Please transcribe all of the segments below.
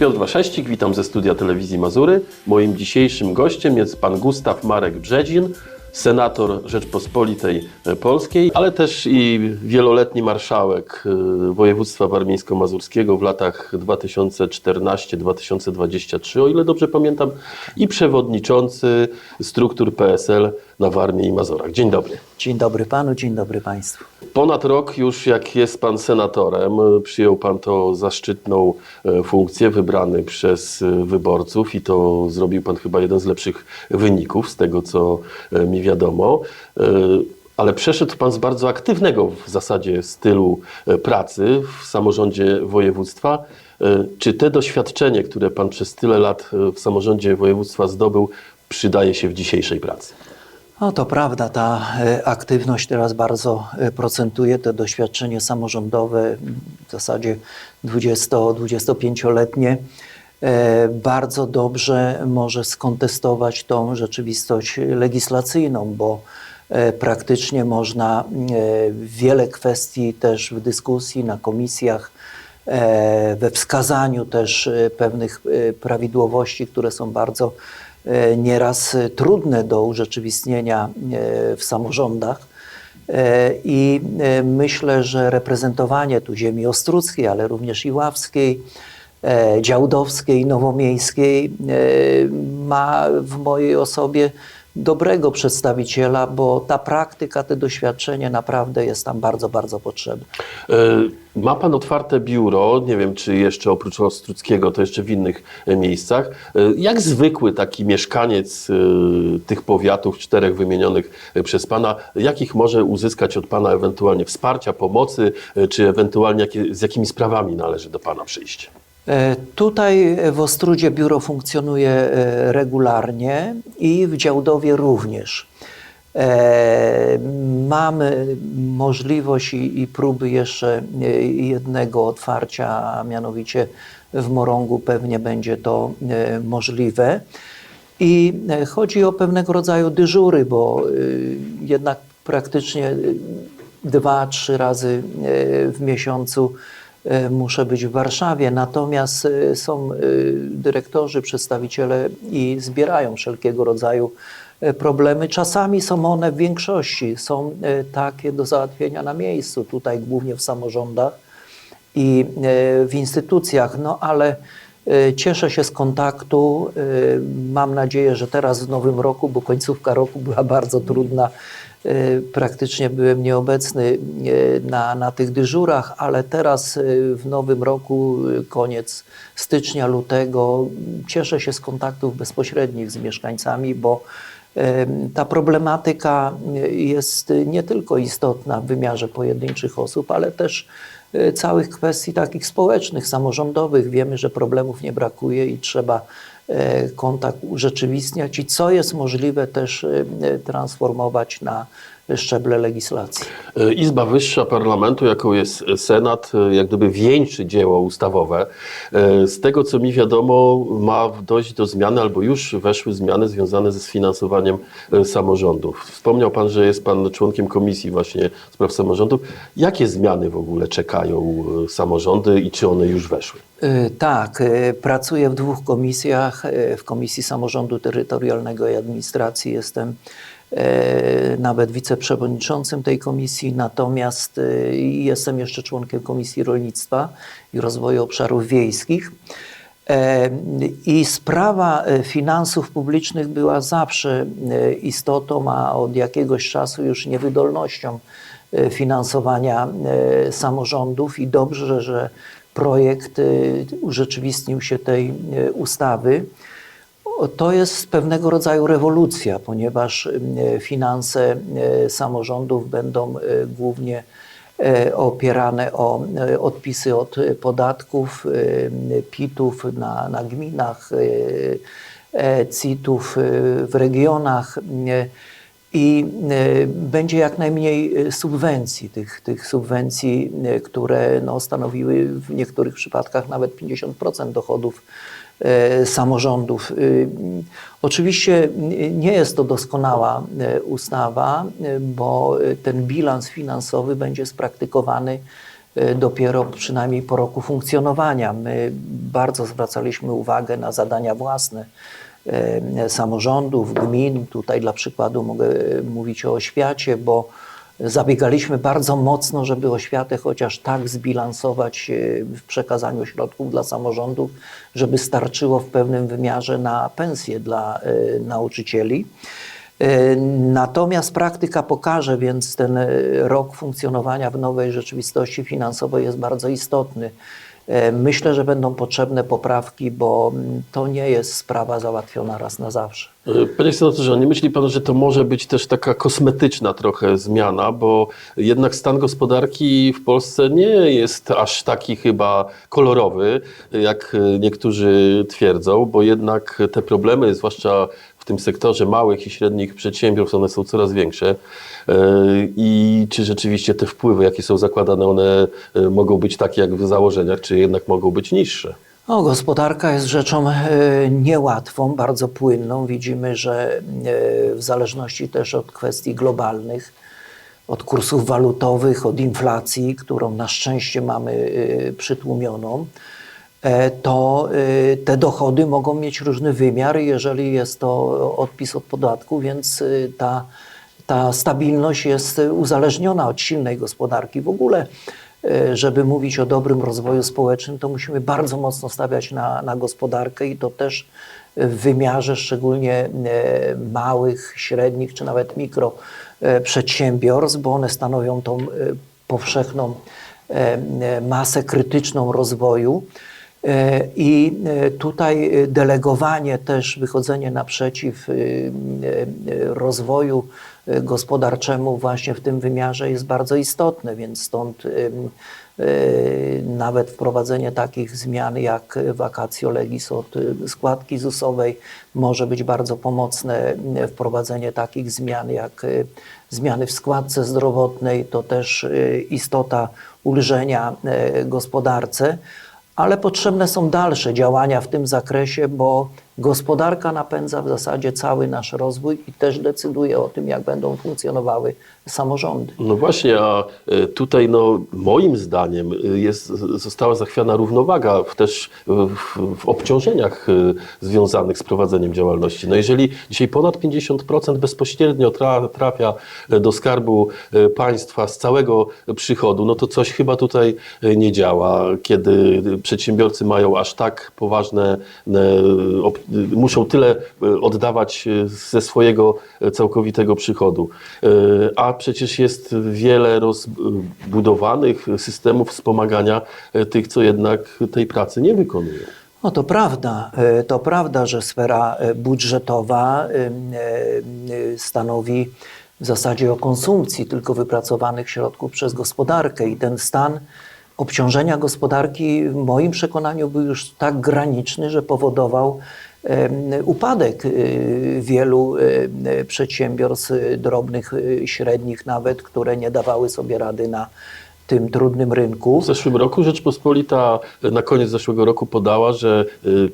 Piotr Waszewsik, witam ze studia telewizji Mazury. Moim dzisiejszym gościem jest pan Gustaw Marek Brzedzin, senator Rzeczpospolitej Polskiej, ale też i wieloletni marszałek y, województwa warmińsko-mazurskiego w latach 2014-2023, o ile dobrze pamiętam, i przewodniczący struktur PSL na Warmii i Mazurach. Dzień dobry. Dzień dobry panu, dzień dobry państwu. Ponad rok już jak jest pan senatorem, przyjął pan to zaszczytną y, funkcję, wybrany przez y, wyborców i to zrobił pan chyba jeden z lepszych wyników z tego, co y, mi wiadomo. Ale przeszedł pan z bardzo aktywnego w zasadzie stylu pracy w samorządzie województwa. Czy te doświadczenie, które pan przez tyle lat w samorządzie województwa zdobył, przydaje się w dzisiejszej pracy? No to prawda, ta e, aktywność teraz bardzo e, procentuje, to doświadczenie samorządowe, w zasadzie 20-25-letnie, e, bardzo dobrze może skontestować tą rzeczywistość legislacyjną, bo praktycznie można wiele kwestii też w dyskusji na komisjach, we wskazaniu też pewnych prawidłowości, które są bardzo nieraz e, trudne do urzeczywistnienia e, w samorządach. E, I e, myślę, że reprezentowanie tu ziemi ostruckiej, ale również i ławskiej, e, działdowskiej, nowomiejskiej e, ma w mojej osobie dobrego przedstawiciela, bo ta praktyka, te doświadczenie naprawdę jest tam bardzo, bardzo potrzebne. E, Ma Pan otwarte biuro, nie wiem czy jeszcze oprócz Ostruckiego, to jeszcze w innych e, miejscach. E, Jak zwykły taki mieszkaniec tych powiatów czterech wymienionych przez Pana, jakich może uzyskać od Pana ewentualnie wsparcia, pomocy, czy ewentualnie jakie, z jakimi sprawami należy do Pana przyjść? E, Tutaj w Ostrudzie biuro funkcjonuje e, regularnie i w Działdowie również. E, Mamy możliwość i, i próby jeszcze jednego otwarcia, a mianowicie w Morągu pewnie będzie to możliwe. I chodzi o pewnego rodzaju dyżury, bo jednak praktycznie dwa, trzy razy w miesiącu muszę być w Warszawie. Natomiast y, są y, dyrektorzy, przedstawiciele i zbierają wszelkiego rodzaju problemy. Czasami są one w większości, są takie do załatwienia na miejscu, tutaj głównie w samorządach i e, w instytucjach, no ale e, cieszę się z kontaktu. E, Mam nadzieję, że teraz w nowym roku, bo końcówka roku była bardzo trudna, e, praktycznie byłem nieobecny e, na, na tych dyżurach, ale teraz e, w nowym roku, koniec stycznia, lutego, cieszę się z kontaktów bezpośrednich z mieszkańcami, bo Ta problematyka y, jest nie tylko istotna w wymiarze pojedynczych osób, ale też y, całych kwestii takich społecznych, samorządowych. Wiemy, że problemów nie brakuje i trzeba kontakt urzeczywistniać i co jest możliwe też y, transformować na szczeble legislacji. E, Izba Wyższa Parlamentu, jaką jest Senat, e, jak gdyby wieńczy dzieło ustawowe. E, Z tego, co mi wiadomo, ma dojść do zmiany, albo już weszły zmiany związane ze sfinansowaniem samorządów. Wspomniał Pan, że jest Pan członkiem Komisji właśnie spraw samorządów. Jakie zmiany w ogóle czekają samorządy i czy one już weszły? Tak, pracuję w dwóch komisjach. W Komisji Samorządu Terytorialnego i Administracji jestem nawet wiceprzewodniczącym tej komisji, natomiast y, jestem jeszcze członkiem Komisji Rolnictwa i Rozwoju Obszarów Wiejskich. E, I sprawa e, finansów publicznych była zawsze e, istotą, a od jakiegoś czasu już niewydolnością e, finansowania e, samorządów i dobrze, że projekt e, urzeczywistnił się tej e, ustawy. To jest pewnego rodzaju rewolucja, ponieważ e, finanse e, samorządów będą e, głównie opierane o odpisy od podatków, PIT-ów na, na gminach, CIT-ów w regionach i będzie jak najmniej subwencji, tych, tych subwencji, które no, stanowiły w niektórych przypadkach nawet 50% dochodów samorządów. Y, Oczywiście nie jest to doskonała e, ustawa, e, bo e, ten bilans finansowy będzie spraktykowany e, dopiero przynajmniej po roku funkcjonowania. My bardzo zwracaliśmy uwagę na zadania własne e, samorządów, gmin. Tutaj dla przykładu mogę e, mówić o oświacie, bo zabiegaliśmy bardzo mocno, żeby oświatę chociaż tak zbilansować e, w przekazaniu środków dla samorządów, żeby starczyło w pewnym wymiarze na pensje dla e, nauczycieli. E, Natomiast praktyka pokaże, więc ten rok funkcjonowania w nowej rzeczywistości finansowej jest bardzo istotny. E, Myślę, że będą potrzebne poprawki, bo mm, to nie jest sprawa załatwiona raz na zawsze. E, Panie senatorze, nie myśli pan, że to może być też taka kosmetyczna trochę zmiana, bo jednak stan gospodarki w Polsce nie jest aż taki chyba kolorowy, jak niektórzy twierdzą, bo jednak te problemy, zwłaszcza tym sektorze małych i średnich przedsiębiorstw, one są coraz większe. E, I czy rzeczywiście te wpływy, jakie są zakładane, one e, mogą być takie jak w założeniach, czy jednak mogą być niższe? No, gospodarka jest rzeczą e, niełatwą, bardzo płynną. Widzimy, że w zależności też od kwestii globalnych, od kursów walutowych, od inflacji, którą na szczęście mamy przytłumioną, to e, te dochody mogą mieć różny wymiar, jeżeli jest to odpis od podatku, więc e, ta, ta stabilność jest uzależniona od silnej gospodarki. W ogóle, e, żeby mówić o dobrym rozwoju społecznym, to musimy bardzo mocno stawiać na, na gospodarkę i to też w wymiarze szczególnie e, małych, średnich czy nawet mikro e, bo one stanowią tą e, powszechną e, e, masę krytyczną rozwoju. E, I e, tutaj e, delegowanie też, wychodzenie naprzeciw rozwoju gospodarczemu właśnie w tym wymiarze jest bardzo istotne, więc stąd nawet wprowadzenie takich zmian jak vacatio legis od składki ZUS-owej może być bardzo pomocne. Wprowadzenie takich zmian jak zmiany w składce zdrowotnej to też istota ulżenia gospodarce ale potrzebne są dalsze działania w tym zakresie, bo gospodarka napędza w zasadzie cały nasz rozwój i też decyduje o tym, jak będą funkcjonowały samorządy. No właśnie, a e, tutaj no, moim zdaniem e, jest, została zachwiana równowaga w, też w, w obciążeniach e, związanych z prowadzeniem działalności. No jeżeli dzisiaj ponad 50% bezpośrednio tra, trafia do skarbu e, państwa z całego przychodu, no to coś chyba tutaj e, nie działa, kiedy przedsiębiorcy mają aż tak poważne, e, op, muszą tyle e, oddawać e, ze swojego e, całkowitego przychodu. A przecież jest wiele rozbudowanych systemów wspomagania tych, co jednak tej pracy nie wykonują. No to prawda, to prawda, że sfera budżetowa stanowi w zasadzie o konsumpcji tylko wypracowanych środków przez gospodarkę i ten stan obciążenia gospodarki w moim przekonaniu był już tak graniczny, że powodował upadek y, wielu y, przedsiębiorstw y, drobnych, y, średnich nawet, które nie dawały sobie rady na tym trudnym rynku. W zeszłym roku Rzeczpospolita na koniec zeszłego roku podała, że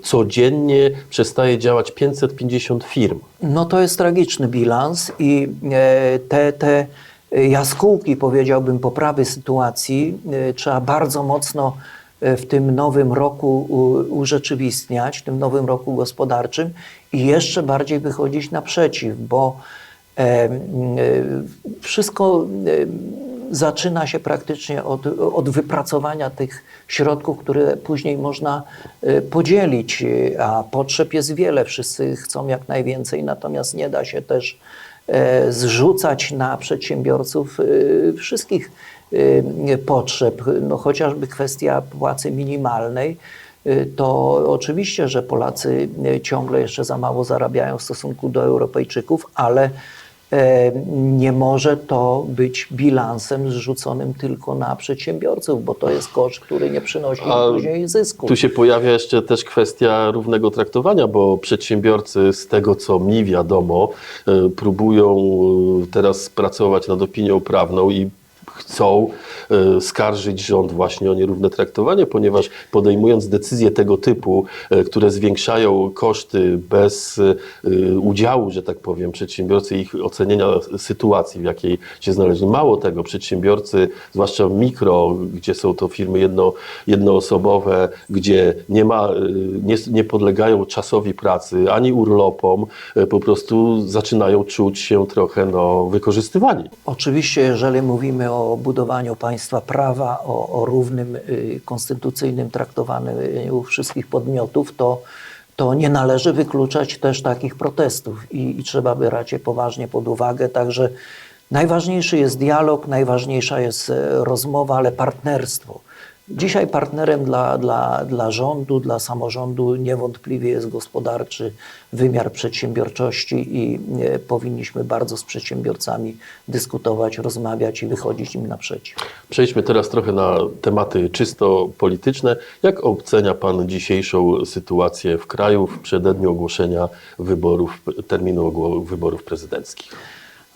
codziennie przestaje działać 550 firm. No to jest tragiczny bilans i e, te, te jaskółki, powiedziałbym, poprawy sytuacji e, trzeba bardzo mocno w tym nowym roku urzeczywistniać, w tym nowym roku gospodarczym i jeszcze bardziej wychodzić naprzeciw, bo e, e, wszystko e, zaczyna się praktycznie od, od wypracowania tych środków, które później można e, podzielić, e, a potrzeb jest wiele, wszyscy chcą jak najwięcej, natomiast nie da się też e, zrzucać na przedsiębiorców e, wszystkich. e, potrzeb, no chociażby kwestia płacy minimalnej, e, to oczywiście, że Polacy ciągle jeszcze za mało zarabiają w stosunku do Europejczyków, ale e, nie może to być bilansem zrzuconym tylko na przedsiębiorców, bo to jest koszt, który nie przynosi A później zysku. Tu się pojawia jeszcze też kwestia równego traktowania, bo przedsiębiorcy z tego, co mi wiadomo, próbują teraz pracować nad opinią prawną i chcą e, skarżyć rząd właśnie o nierówne traktowanie, ponieważ podejmując decyzje tego typu, e, które zwiększają koszty bez e, udziału, że tak powiem, przedsiębiorcy ich ocenienia sytuacji, w jakiej się znaleźli. Mało tego, przedsiębiorcy, zwłaszcza mikro, gdzie są to firmy jedno, jednoosobowe, gdzie nie ma, nie, nie podlegają czasowi pracy, ani urlopom, po prostu zaczynają czuć się trochę no, wykorzystywani. Oczywiście, jeżeli mówimy o budowaniu państwa prawa, o, o równym y, konstytucyjnym traktowaniu wszystkich podmiotów, to, to nie należy wykluczać też takich protestów i, i trzeba brać je poważnie pod uwagę. Także najważniejszy jest dialog, najważniejsza jest e, rozmowa, ale partnerstwo. Dzisiaj partnerem dla, dla, dla rządu, dla samorządu niewątpliwie jest gospodarczy wymiar przedsiębiorczości i e, powinniśmy bardzo z przedsiębiorcami dyskutować, rozmawiać i wychodzić im naprzeciw. Przejdźmy teraz trochę na tematy czysto polityczne. Jak ocenia Pan dzisiejszą sytuację w kraju w przededniu ogłoszenia wyborów, terminu wyborów prezydenckich?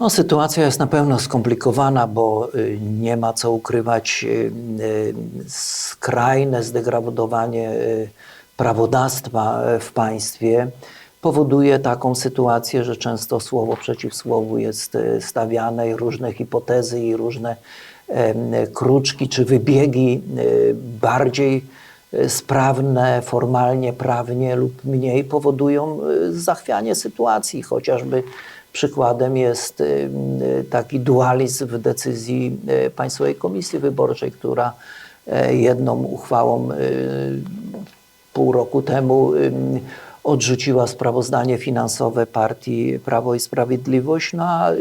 No, sytuacja jest na pewno skomplikowana, bo y, nie ma co ukrywać y, y, skrajne zdegradowanie prawodawstwa w państwie. Powoduje taką sytuację, że często słowo przeciw słowu jest stawiane i różne hipotezy i różne kruczki czy wybiegi bardziej sprawne formalnie, prawnie lub mniej powodują zachwianie sytuacji, chociażby Przykładem jest y, y, taki dualizm w decyzji y, Państwowej Komisji Wyborczej, która e, jedną uchwałą pół roku temu odrzuciła sprawozdanie finansowe partii Prawo i Sprawiedliwość, no a e,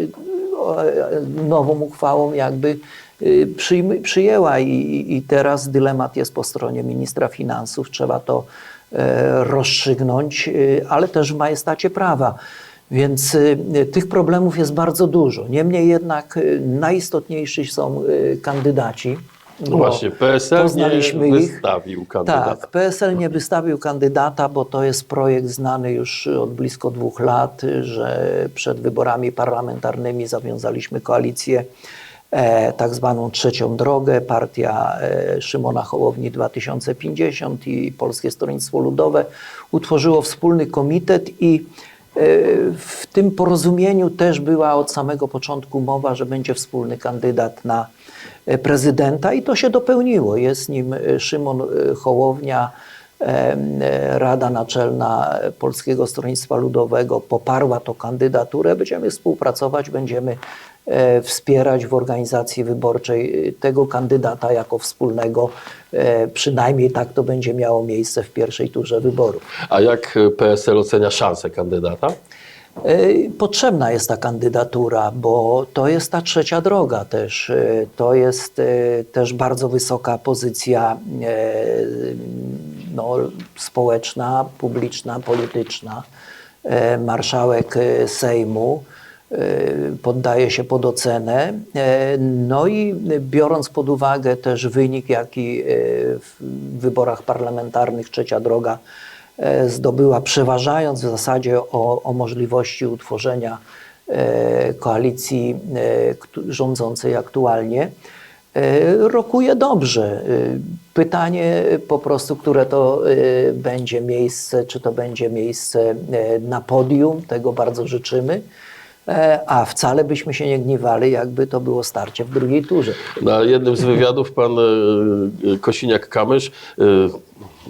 nową uchwałą jakby przyjęła i, i- teraz dylemat jest po stronie ministra finansów. Trzeba to e, rozstrzygnąć, ale też w majestacie prawa. Więc y, tych problemów jest bardzo dużo. Niemniej jednak y, najistotniejsi są y, kandydaci. No właśnie, PSL poznaliśmy nie ich. wystawił kandydata. Tak, PSL nie wystawił kandydata, bo to jest projekt znany już od blisko dwóch lat, że przed wyborami parlamentarnymi zawiązaliśmy koalicję e, tak zwaną trzecią drogę, partia e, Szymona Hołowni 2050 i Polskie Stronnictwo Ludowe utworzyło wspólny komitet i w tym porozumieniu też była od samego początku mowa, że będzie wspólny kandydat na e, prezydenta i to się dopełniło. Jest nim e, Szymon e, Hołownia, Rada Naczelna Polskiego Stronnictwa Ludowego poparła tą kandydaturę. Będziemy współpracować, będziemy wspierać w organizacji wyborczej e, tego kandydata jako wspólnego. E, Przynajmniej tak to będzie miało miejsce w pierwszej turze wyborów. A jak PSL ocenia szanse kandydata? E, Potrzebna jest ta kandydatura, bo to jest ta trzecia droga też. E, To jest e, też bardzo wysoka pozycja e, no, społeczna, publiczna, polityczna. E, Marszałek e, Sejmu e, poddaje się pod ocenę. E, No i biorąc pod uwagę też wynik, jaki e, w wyborach parlamentarnych trzecia droga e, zdobyła, przeważając w zasadzie o, o możliwości utworzenia koalicji rządzącej aktualnie, rokuje dobrze. Pytanie po prostu, które to będzie miejsce, czy to będzie miejsce na podium, tego bardzo życzymy, a wcale byśmy się nie gniewali, jakby to było starcie w drugiej turze. Na jednym z wywiadów pan e, e, Kosiniak-Kamysz e,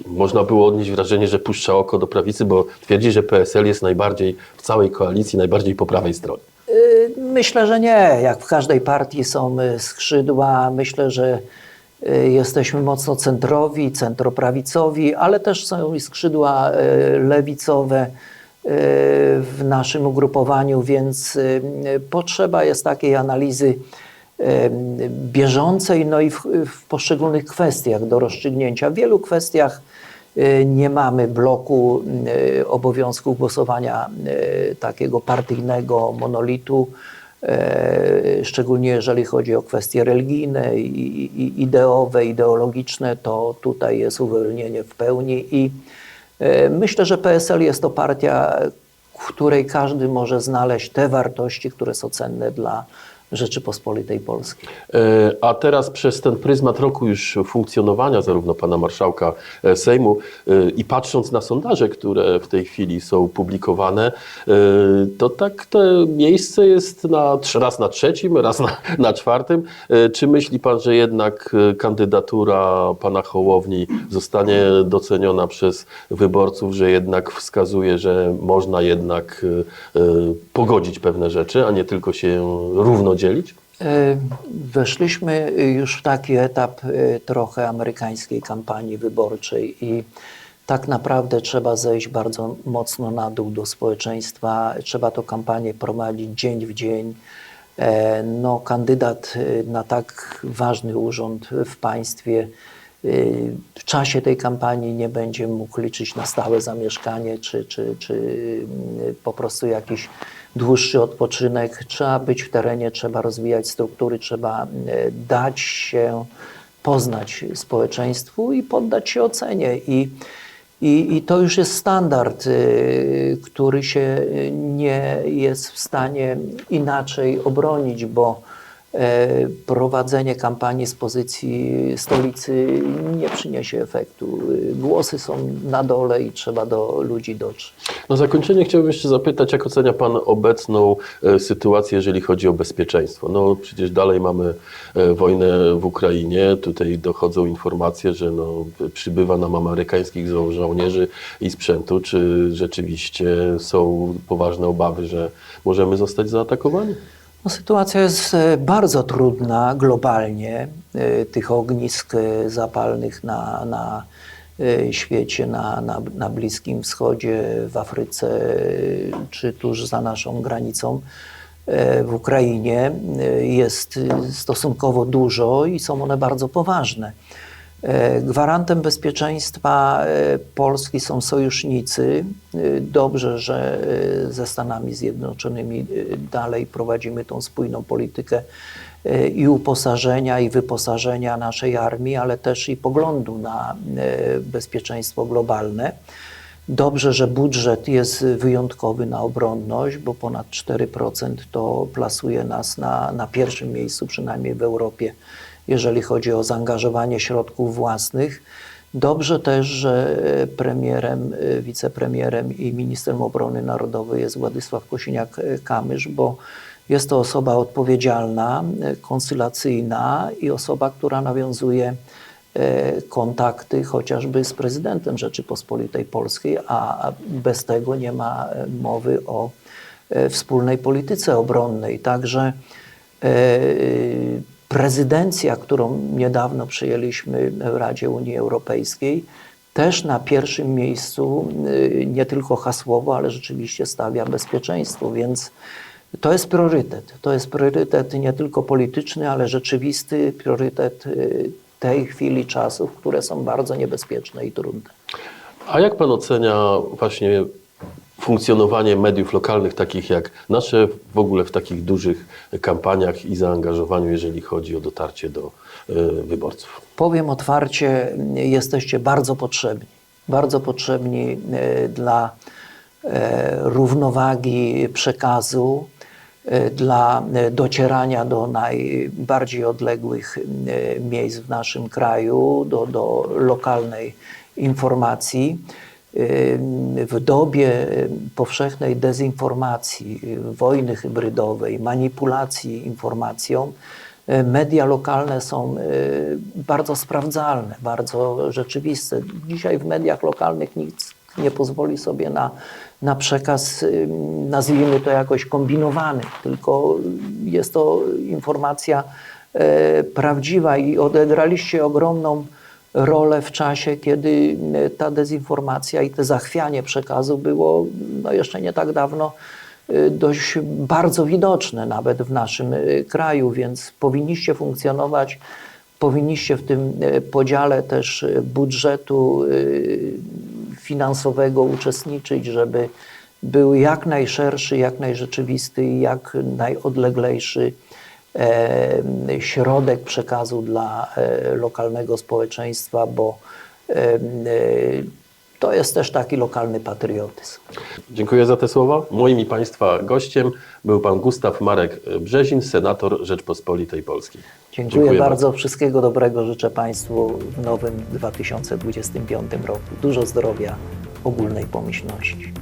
można było odnieść wrażenie, że puszcza oko do prawicy, bo twierdzi, że PSL jest najbardziej w całej koalicji, najbardziej po prawej stronie. Myślę, że nie. Jak w każdej partii są skrzydła, myślę, że jesteśmy mocno centrowi, centroprawicowi, ale też są i skrzydła lewicowe w naszym ugrupowaniu, więc y, potrzeba jest takiej analizy y, bieżącej, no i w, w poszczególnych kwestiach do rozstrzygnięcia. W wielu kwestiach y, nie mamy bloku y, obowiązku głosowania y, takiego partyjnego monolitu, y, szczególnie jeżeli chodzi o kwestie religijne i ideowe, ideologiczne, to tutaj jest uwolnienie w pełni i y, myślę, że PSL jest to partia, w której każdy może znaleźć te wartości, które są cenne dla, Rzeczypospolitej Polskiej. E, A teraz przez ten pryzmat roku już funkcjonowania zarówno pana marszałka e, Sejmu e, i patrząc na sondaże, które w tej chwili są publikowane, to tak to miejsce jest na, raz na trzecim, raz na, na czwartym. Czy myśli pan, że jednak kandydatura pana Hołowni zostanie doceniona przez wyborców, że jednak wskazuje, że można jednak pogodzić pewne rzeczy, a nie tylko się równo E, Weszliśmy już w taki etap e, trochę amerykańskiej kampanii wyborczej i tak naprawdę trzeba zejść bardzo mocno na dół do społeczeństwa. Trzeba tę kampanię prowadzić dzień w dzień. E, No, kandydat na tak ważny urząd w państwie w czasie tej kampanii nie będzie mógł liczyć na stałe zamieszkanie czy, czy, czy mm, po prostu jakiś dłuższy odpoczynek. Trzeba być w terenie, trzeba rozwijać struktury, trzeba e, dać się poznać społeczeństwu i poddać się ocenie. I, i, i to już jest standard, y, który się nie jest w stanie inaczej obronić, bo e, prowadzenie kampanii z pozycji stolicy nie przyniesie efektu. Y, Głosy są na dole i trzeba do ludzi dotrzeć. Na zakończenie chciałbym jeszcze zapytać, jak ocenia Pan obecną e, sytuację, jeżeli chodzi o bezpieczeństwo? No przecież dalej mamy e, wojnę w Ukrainie, tutaj dochodzą informacje, że no, przybywa nam amerykańskich żo- żołnierzy i sprzętu. Czy rzeczywiście są poważne obawy, że możemy zostać zaatakowani? No, sytuacja jest e, bardzo trudna globalnie. E, Tych ognisk e, zapalnych na, na świecie, na, na, na Bliskim Wschodzie, w Afryce czy tuż za naszą granicą w Ukrainie jest stosunkowo dużo i są one bardzo poważne. E, Gwarantem bezpieczeństwa e, Polski są sojusznicy. E, Dobrze, że ze Stanami Zjednoczonymi dalej prowadzimy tą spójną politykę i uposażenia, i wyposażenia naszej armii, ale też i poglądu na bezpieczeństwo globalne. Dobrze, że budżet jest wyjątkowy na obronność, bo ponad 4% to plasuje nas na, na pierwszym miejscu, przynajmniej w Europie, jeżeli chodzi o zaangażowanie środków własnych. Dobrze też, że premierem, wicepremierem i ministrem obrony narodowej jest Władysław Kosiniak-Kamysz, bo jest to osoba odpowiedzialna, konsylacyjna i osoba, która nawiązuje e, kontakty chociażby z prezydentem Rzeczypospolitej Polskiej, a bez tego nie ma e, mowy o e, wspólnej polityce obronnej. Także prezydencja, którą niedawno przyjęliśmy w Radzie Unii Europejskiej, też na pierwszym miejscu y, nie tylko hasłowo, ale rzeczywiście stawia bezpieczeństwo, więc to jest priorytet. To jest priorytet nie tylko polityczny, ale rzeczywisty priorytet y, tej chwili czasów, które są bardzo niebezpieczne i trudne. A jak Pan ocenia właśnie funkcjonowanie mediów lokalnych, takich jak nasze, w ogóle w takich dużych kampaniach i zaangażowaniu, jeżeli chodzi o dotarcie do e, wyborców? Powiem otwarcie, jesteście bardzo potrzebni. Bardzo potrzebni e, dla e, równowagi przekazu, dla docierania do najbardziej odległych miejsc w naszym kraju, do, do lokalnej informacji. W dobie powszechnej dezinformacji, wojny hybrydowej, manipulacji informacją, media lokalne są bardzo sprawdzalne, bardzo rzeczywiste. Dzisiaj w mediach lokalnych nikt nie pozwoli sobie na, na przekaz, nazwijmy to jakoś kombinowany, tylko jest to informacja prawdziwa i odegraliście ogromną rolę w czasie, kiedy e, ta dezinformacja i to zachwianie przekazu było no jeszcze nie tak dawno y, dość bardzo widoczne nawet w naszym y, kraju, więc powinniście funkcjonować, powinniście w tym podziale też budżetu finansowego uczestniczyć, żeby był jak najszerszy, jak najrzeczywisty i jak najodleglejszy e, środek przekazu dla e, lokalnego społeczeństwa, bo e, to jest też taki lokalny patriotyzm. Dziękuję za te słowa. Moim i Państwa gościem był Pan Gustaw Marek Brzezin, senator Rzeczpospolitej Polskiej. Dziękuję, bardzo. Wszystkiego dobrego życzę Państwu w nowym 2025 roku. Dużo zdrowia, ogólnej pomyślności.